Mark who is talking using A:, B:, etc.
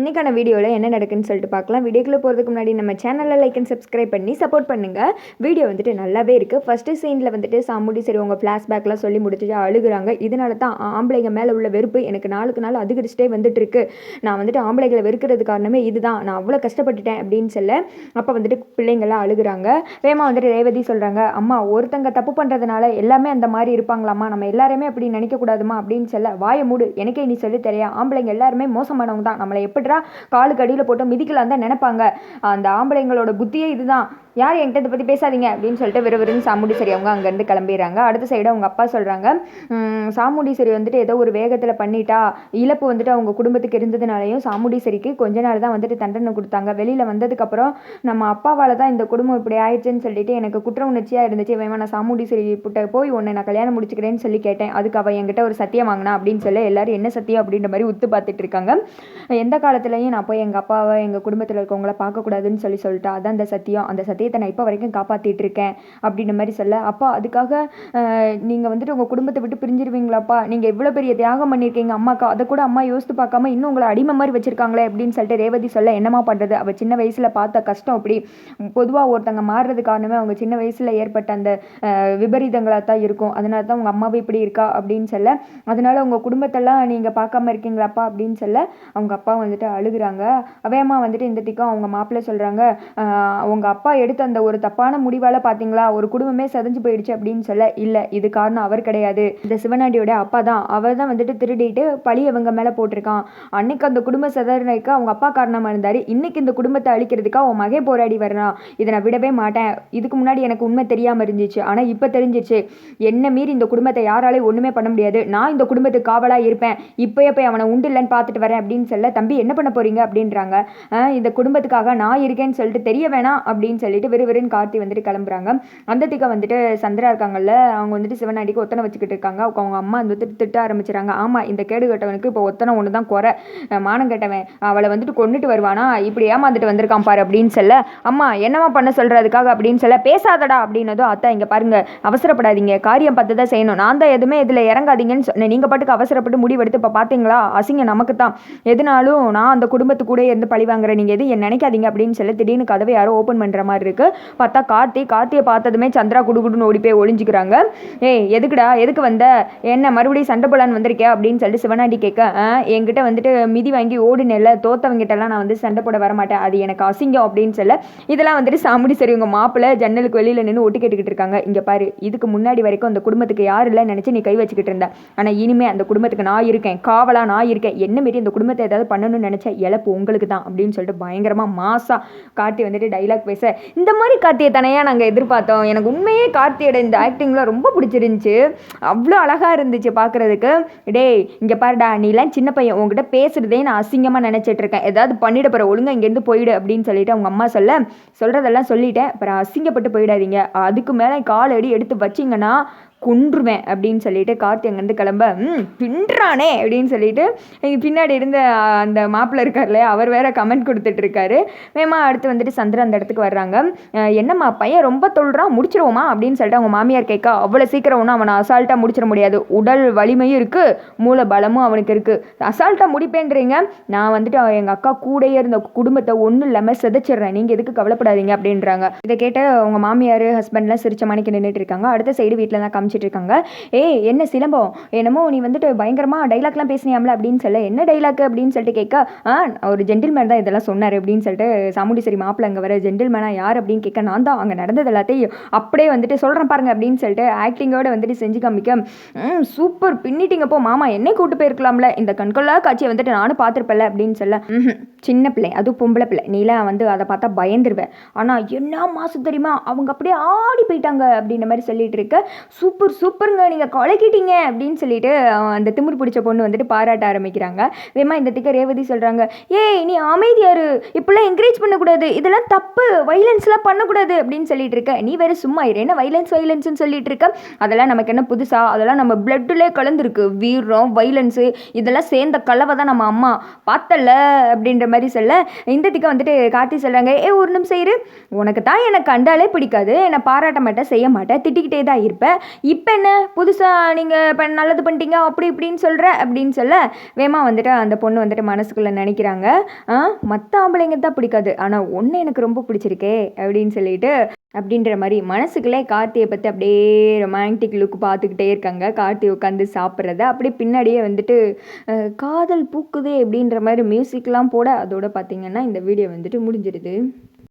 A: இன்றைக்கான வீடியோவில் என்ன நடக்குன்னு சொல்லிட்டு பார்க்கலாம். வீடியோக்குள்ளே போகிறதுக்கு முன்னாடி நம்ம சேனலில் லைக் அண்ட் சப்ஸ்கிரைப் பண்ணி சப்போர்ட் பண்ணுங்கள் வீடியோ வந்துட்டு நல்லாவே இருக்குது ஃபஸ்ட்டு சீனில் வந்துட்டு சாமுடி சரி உங்கள் ஃப்ளாஷ்பேக்லாம் சொல்லி முடிச்சுட்டு அழுகுறாங்க. இதனால தான் ஆம்பளைங்க மேலே உள்ள வெறுப்பு எனக்கு நாளுக்கு நாள் அதிகரிச்சிட்டே வந்துட்டு இருக்கு. நான் வந்துட்டு ஆம்பளைகளை வெறுக்கிறது காரணமே இதுதான். நான் அவ்வளோ கஷ்டப்பட்டுட்டேன் அப்படின்னு சொல்ல அப்போ வந்துட்டு பிள்ளைங்கள்லாம் அழுகுறாங்க. வேமா வந்துட்டு ரேவதி சொல்கிறாங்க அம்மா ஒருத்தங்க தப்பு பண்ணுறதுனால எல்லாமே அந்த மாதிரி இருப்பாங்களாம்மா. நம்ம எல்லாருமே அப்படி நினைக்கக்கூடாதுமா அப்படின்னு சொல்ல வாயை மூடு. எனக்கே நீ சொல்லி தெரியா. ஆம்பளைங்க எல்லாருமே மோசமானவங்க தான். நம்மளை எப்படி எப்படிடா காலுக்கு அடியில் போட்டு மிதிக்கலாம் தான் நினைப்பாங்க. அந்த ஆம்பளைங்களோட புத்தியே இதுதான். யார் என்கிட்ட இதை பற்றி பேசாதீங்க அப்படின்னு சொல்லிட்டு விறுவிறுன்னு சாமுடி சரி அவங்க அங்கேருந்து கிளம்பிடுறாங்க. அடுத்த சைடு அவங்க அப்பா சொல்கிறாங்க சாமுண்டீஸ்வரி வந்துட்டு ஏதோ ஒரு வேகத்தில் பண்ணிட்டா இழப்பு வந்துட்டு அவங்க குடும்பத்துக்கு இருந்ததுனாலையும் சாமுண்டீஸ்வரிக்கு கொஞ்ச நாள் தான் வந்துட்டு தண்டனை கொடுத்தாங்க. வெளியில் வந்ததுக்கப்புறம் நம்ம அப்பாவால் தான் இந்த குடும்பம் இப்படி ஆயிடுச்சுன்னு சொல்லிட்டு எனக்கு குற்ற உணர்ச்சியாக இருந்துச்சு. வேமா நான் சாமுண்டீஸ்வரி புட்ட போய் உன்னை நான் கல்யாணம் முடிச்சுக்கிறேன்னு சொல்லி கேட்டேன். அதுக்கு அவள் என்கிட்ட ஒரு சத்தியம் வாங்கினா அப்படின்னு சொல்லி எல்லாரும் என்ன சத்தியம் அப்படின்ற மாதிரி உத்து பார்த்துட்டு இருக்காங்க. எந்த காலத்துலேயும் நான் போய் எங்கள் அப்பாவை எங்கள் குடும்பத்தில் இருக்கவங்கள பார்க்கக்கூடாதுன்னு சொல்லி சொல்லிட்டா. அதான் அந்த சத்தியம். அந்த சத்தியத்தை நான் இப்போ வரைக்கும் காப்பாற்றிட்டு இருக்கேன் அப்படின்ற மாதிரி சொல்ல அப்பா அதுக்காக நீங்கள் வந்துட்டு உங்கள் குடும்பத்தை விட்டு பிரிஞ்சிருவீங்களாப்பா? நீங்கள் இவ்வளோ பெரிய தியாகம் பண்ணியிருக்கீங்க அம்மாக்கா. அதை கூட அம்மா யோசித்து பார்க்காம இன்னும் உங்களை அடிமை மாதிரி வச்சுருக்காங்களே அப்படின்னு சொல்லிட்டு ரேவதி சொல்ல என்னமா பண்ணுறது அவள் சின்ன வயசில் பார்த்த கஷ்டம் அப்படி. பொதுவாக ஒருத்தங்க மாறுறது காரணமே அவங்க சின்ன வயசில் ஏற்பட்ட அந்த விபரீதங்களாக தான் இருக்கும். அதனால தான் உங்கள் அம்மாவே இப்படி இருக்கா அப்படின்னு சொல்ல அதனால உங்கள் குடும்பத்தெல்லாம் நீங்கள் பார்க்காம இருக்கீங்களாப்பா? அப்படின்னு சொல்ல அவங்க அப்பா வந்துட்டு அழுகுறாங்க. அவையம்மா வந்துட்டு இந்த திக்கம் அவங்க மாப்பிள்ளை சொல்கிறாங்க அவங்க அப்பா எடுத்த அந்த ஒரு தப்பான முடிவால் பார்த்தீங்களா ஒரு குடும்பமே செதஞ்சு போயிடுச்சு அப்படின்னு சொல்ல இல்லை இது காரணம் அவர் கிடையாது. இந்த சிவனாண்டியோட அப்பா தான். அவர் தான் வந்துட்டு திருடிட்டு பழி அவங்க மேலே போட்டிருக்கான். அன்னைக்கு அந்த குடும்ப செதறனைக்கு அவங்க அப்பா காரணமாக இருந்தார். இன்னைக்கு இந்த குடும்பத்தை அழிக்கிறதுக்கு அவன் மகே போராடி வர்றான் இதை நான் விடவே மாட்டேன். இதுக்கு முன்னாடி எனக்கு உண்மை தெரியாமல் இருந்துச்சு. ஆனால் இப்போ தெரிஞ்சிச்சு என்ன மீறி இந்த குடும்பத்தை யாராலையும் ஒன்றுமே பண்ண முடியாது. நான் இந்த குடும்பத்துக்கு காவலாக இருப்பேன். இப்போயே போய் அவனை உண்டு இல்லைன்னு பார்த்துட்டு வரேன் அப்படின்னு சொல்ல தம்பி என்ன பண்ண போறீங்க அப்படின்றாங்க. இந்த குடும்பத்துக்காக நான் இருக்கேன்னு சொல்லிட்டு தெரிய வேணாம் அப்படின்னு சொல்லிட்டு விறுவிறுன்னு கார்த்தி வந்துட்டு கிளம்புறாங்க. அந்த வந்துட்டு சந்திரா இருக்காங்கல்ல அவங்க வந்துட்டு சிவனாடிக்கு ஒத்தனை வச்சுக்கிட்டு இருக்காங்க. அவங்க அம்மா வந்துட்டு திட்ட ஆரம்பிச்சுறாங்க. ஆமாம் இந்த கேடு கட்டவனுக்கு இப்போ ஒத்தனை ஒன்று தான் குறை மானம் கட்டவன். அவளை வந்துட்டு கொண்டுட்டு வருவானா? இப்படி ஏமாந்துட்டு வந்திருக்கான் பாரு அப்படின்னு சொல்ல அம்மா என்னம்மா பண்ண சொல்கிறதுக்காக அப்படின்னு சொல்ல பேசாதடா அப்படின்னதும் அத்தா இங்கே பாருங்க அவசரப்படாதீங்க. காரியம் பார்த்து தான் செய்யணும். நான் தான் எதுவுமே இதில் இறங்காதீங்கன்னு சொன்னேன். நீங்கள் பாட்டுக்கு அவசரப்பட்டு முடிவெடுத்து இப்போ பார்த்தீங்களா அசிங்க நமக்கு தான் எதுனாலும் நான் அந்த குடும்பத்து கூட இருந்து பழி வாங்குறேன் நீங்கள் எது என் நினைக்காதீங்க அப்படின்னு சொல்லி திடீர்னு கதவை யாரோ ஓப்பன் பண்ணுற மாதிரி இருக்குது பார்த்தா கார்த்தி கார்த்தியை பார்த்ததுமே சந்திரா குடுகுடுன்னு ஓடி போய் ஒழிஞ்சிக்கிறாங்க ஏய் எதுக்குடா எதுக்கு வந்த? என்ன மறுபடியும் சண்டை போலான்னு வந்திருக்கே அப்படின்னு சொல்லிட்டு சிவனாண்டி கேட்க என்கிட்ட வந்துட்டு மிதி வாங்கி ஓடுனேல தோத்தவங்கிட்டலாம் நான் வந்து சண்டை போட வரமாட்டேன். அது எனக்கு அசிங்கம் அப்படின்னு சொல்ல இதெல்லாம் வந்துட்டு சாமுடி சரி உங்கள் மாப்பிள்ளை ஜன்னலுக்கு வெளியில் நின்று ஒட்டி கேட்டுக்கிட்டு இருக்காங்க. இங்கே பாரு இதுக்கு முன்னாடி வரைக்கும் அந்த குடும்பத்துக்கு யார் இல்லை நினச்சி நீ கை வச்சுக்கிட்டு இருந்த. ஆனால் இனிமே அந்த குடும்பத்துக்கு நான் இருக்கேன். காவலாக நான் இருக்கேன். என்ன மாரி இந்த குடும்பத்தை ஏதாவது பண்ணணும்னு நினச்ச இழப்பு உங்களுக்கு தான் அப்படின்னு சொல்லிட்டு பயங்கரமாக மாசா கார்த்தி வந்துட்டு டைலாக் பேச. இந்த மாதிரி கார்த்தியை தனையாக நாங்கள் எதிர்பார்த்தோம். எனக்கு உண்மையே கார்த்தியோட இந்த ஆக்டிங்லாம் ரொம்ப பிடிச்சிருந்துச்சு. அவ்வளோ அழகாக இருந்துச்சு பார்க்குறதுக்கு. டேய் இங்கே பாருடா நீலாம் சின்ன பையன். உங்ககிட்ட பேசுகிறதே நான் அசிங்கமாக நினச்சிட்டு இருக்கேன். ஏதாவது பண்ணிட போகிற ஒழுங்காக இங்கேருந்து போயிடு அப்படின்னு சொல்லிட்டு அவங்க அம்மா சொல்ல சொல்கிறதெல்லாம் சொல்லிட்டேன். அப்புறம் அசிங்கப்பட்டு போயிடாதீங்க. அதுக்கு மேலே கால் அடி எடுத்து வச்சிங்கன்னா கொன்றுவேன் அப்படின்னு சொல்லிட்டு கார்த்தி அங்கேருந்து கிளம்ப பின்றானே அப்படின்னு சொல்லிட்டு பின்னாடி இருந்த அந்த மாப்பிள்ளை இருக்கார்ல அவர் வேற கமெண்ட் கொடுத்துட்டு இருக்காரு. அடுத்து வந்துட்டு சந்திரன் அந்த இடத்துக்கு வர்றாங்க. என்னம்மா பையன் ரொம்ப தொழுறான் முடிச்சிருவோமா? அப்படின்னு சொல்லிட்டு அவங்க மாமியார் கேட்க அவ்வளோ சீக்கிரம் ஒன்றும் அவனை அசால்ட்டாக முடிச்சிட முடியாது. உடல் வலிமையும் இருக்குது மூல பலமும் அவனுக்கு இருக்குது அசால்ட்டாக முடிப்பேன்றீங்க. நான் வந்துட்டு எங்கள் அக்கா கூடையே இருந்த குடும்பத்தை ஒன்றும் இல்லாமல் சிதைச்சிடுறேன். நீங்கள் எதுக்கு கவலைப்படாதீங்க அப்படின்றாங்க. இதை கேட்டு அவங்க மாமியார் ஹஸ்பண்ட்லாம் சிரிச்ச மணிக்கு நின்றுட்டு இருக்காங்க. அடுத்த சைடு வீட்டில் தான் காமிச்சிட்டு இருக்காங்க ஏய் என்ன சிலம்பம்? என்னமோ நீ வந்துட்டு பயங்கரமாக டைலாக்லாம் பேசினியாம்ல? அப்படின்னு சொல்ல என்ன டைலாக் அப்படின்னு சொல்லிட்டு கேட்க ஆ ஒரு ஜென்டில்மேன் தான் இதெல்லாம் சொன்னார். அப்படின்னு சொல்லிட்டு சாமுடி சரி மாப்பிள்ள அங்கே வர ஜென்டில்மேனா யார் அப்படின்னு கேட்க நான் தான். அங்கே நடந்தது எல்லாத்தையும் அப்படியே வந்துட்டு சொல்கிறேன் பாருங்க. அப்படின்னு சொல்லிட்டு ஆக்டிங்கோட வந்துட்டு செஞ்சு காமிக்க சூப்பர் பின்னிட்டிங்கப்போ மாமா. என்னை கூட்டு போயிருக்கலாம்ல. இந்த கண்கொள்ளா காட்சியை வந்துட்டு நானும் பார்த்துருப்பேன்ல. அப்படின்னு சொல்ல சின்ன பிள்ளை அதுவும் பொம்பளை பிள்ளை. நீலாம் வந்து அதை பார்த்தா பயந்துருவேன். ஆனால் என்ன மாதம் தெரியுமா? அவங்க அப்படியே ஆடி போயிட்டாங்க அப்படின்ற மாதிரி சொல்லிட்டு இருக்க சூப்பர் சூப்பருங்க நீங்கள் கொலைக்கிட்டீங்க அப்படின்னு சொல்லிட்டு அந்த திமிர் பிடிச்ச பொண்ணு வந்துட்டு பாராட்ட ஆரம்பிக்கிறாங்க. வேமா இந்த திக்க ரேவதி சொல்கிறாங்க ஏய் நீ அமைதியாரு இப்படிலாம் என்கரேஜ் பண்ணக்கூடாது. இதெல்லாம் தப்பு. வைலன்ஸ்லாம் பண்ணக்கூடாது அப்படின்னு சொல்லிட்டு இருக்க. நீ வேறு சும்மா இரு. என்ன வைலன்ஸ் வைலன்ஸ்னு சொல்லிட்டு இருக்க? அதெல்லாம் நமக்கு என்ன புதுசா? அதெல்லாம் நம்ம பிளட்டுலே கலந்துருக்கு. வீரம் வைலன்ஸு இதெல்லாம் சேர்ந்த கலவை தான் நம்ம அம்மா. பார்த்தல? அப்படின்ற மாதிரி சொல்ல இந்த திக்க வந்துட்டு கார்த்தி சொல்கிறாங்க ஏ ஒரு நிமிஷம் இரு. உனக்கு தான் என்னை கண்டாலே பிடிக்காது. என்னை பாராட்ட மாட்டேன் செய்ய மாட்டேன். திட்டிக்கிட்டே தான் இருப்பேன் இப்போ என்ன? புதுசாக நீங்கள் இப்போ நல்லது பண்ணிட்டீங்க அப்படி இப்படின்னு சொல்கிற அப்படின்னு சொல்ல வேமா வந்துட்டு அந்த பொண்ணு வந்துட்டு மனசுக்குள்ளே நினைக்கிறாங்க மற்ற ஆம்பளைங்க தான் பிடிக்காது. ஆனால் ஒன்று எனக்கு ரொம்ப பிடிச்சிருக்கே அப்படின்னு சொல்லிட்டு அப்படின்ற மாதிரி மனசுக்குள்ளே கார்த்தியை பற்றி அப்படியே ரொமான்டிக் லுக் பார்த்துக்கிட்டே இருக்காங்க. கார்த்தி உட்காந்து சாப்பிட்றத அப்படியே பின்னாடியே வந்துட்டு காதல் பூக்குதே அப்படின்ற மாதிரி மியூசிக்லாம் போட அதோட பார்த்தீங்கன்னா இந்த வீடியோ வந்துட்டு முடிஞ்சிடுது